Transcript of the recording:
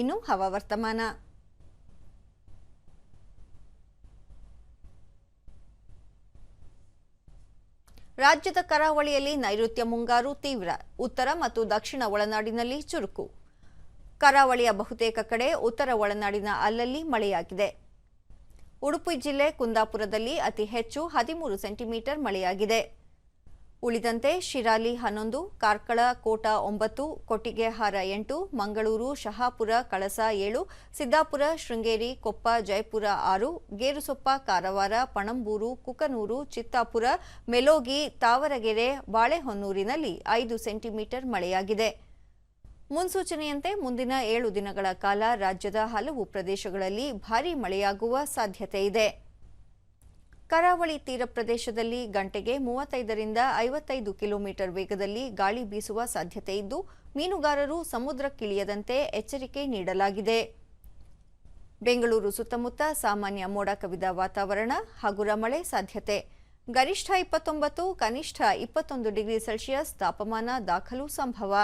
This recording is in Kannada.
ಇನ್ನು ಹವಾವರ್ತಮಾನ ರಾಜ್ಯದ ಕರಾವಳಿಯಲ್ಲಿ ನೈಋತ್ಯ ಮುಂಗಾರು ತೀವ್ರ, ಉತ್ತರ ಮತ್ತು ದಕ್ಷಿಣ ಒಳನಾಡಿನಲ್ಲಿ ಚುರುಕು. ಕರಾವಳಿಯ ಬಹುತೇಕ ಕಡೆ ಉತ್ತರ ಒಳನಾಡಿನ ಅಲ್ಲಲ್ಲಿ ಮಳೆಯಾಗಿದೆ. ಉಡುಪಿ ಜಿಲ್ಲೆ ಕುಂದಾಪುರದಲ್ಲಿ ಅತಿ ಹೆಚ್ಚು ಹದಿಮೂರು ಸೆಂಟಿಮೀಟರ್ ಮಳೆಯಾಗಿದೆ. ಉಳಿದಂತೆ ಶಿರಾಲಿ ಹನ್ನೊಂದು, ಕಾರ್ಕಳ ಕೋಟ ಒಂಬತ್ತು, ಕೊಟ್ಟಿಗೆಹಾರ ಎಂಟು, ಮಂಗಳೂರು, ಶಹಾಪುರ, ಕಳಸ ಏಳು, ಸಿದ್ದಾಪುರ, ಶೃಂಗೇರಿ, ಕೊಪ್ಪ, ಜಯಪುರ ಆರು, ಗೇರುಸೊಪ್ಪ, ಕಾರವಾರ, ಪಣಂಬೂರು, ಕುಕನೂರು, ಚಿತ್ತಾಪುರ, ಮೆಲೋಗಿ, ತಾವರಗೆರೆ, ಬಾಳೆಹೊನ್ನೂರಿನಲ್ಲಿ ಐದು ಸೆಂಟಿಮೀಟರ್ ಮಳೆಯಾಗಿದೆ. ಮುನ್ಸೂಚನೆಯಂತೆ ಮುಂದಿನ ಏಳು ದಿನಗಳ ಕಾಲ ರಾಜ್ಯದ ಹಲವು ಪ್ರದೇಶಗಳಲ್ಲಿ ಭಾರೀ ಮಳೆಯಾಗುವ ಸಾಧ್ಯತೆ ಇದೆ. ಕರಾವಳಿ ತೀರ ಪ್ರದೇಶದಲ್ಲಿ ಗಂಟೆಗೆ ಮೂವತ್ತೈದರಿಂದ ಐವತ್ತೈದು ಕಿಲೋಮೀಟರ್ ವೇಗದಲ್ಲಿ ಗಾಳಿ ಬೀಸುವ ಸಾಧ್ಯತೆ ಇದ್ದು, ಮೀನುಗಾರರು ಸಮುದ್ರಕ್ಕಿಳಿಯದಂತೆ ಎಚ್ಚರಿಕೆ ನೀಡಲಾಗಿದೆ. ಬೆಂಗಳೂರು ಸುತ್ತಮುತ್ತ ಸಾಮಾನ್ಯ ಮೋಡ ಕವಿದ ವಾತಾವರಣ ಹಗುರ ಮಳೆ ಸಾಧ್ಯತೆ. ಗರಿಷ್ಠ ಇಪ್ಪತ್ತೊಂಬತ್ತು, ಕನಿಷ್ಠ ಇಪ್ಪತ್ತೊಂದು ಡಿಗ್ರಿ ಸೆಲ್ಸಿಯಸ್ ತಾಪಮಾನ ದಾಖಲು ಸಂಭವ.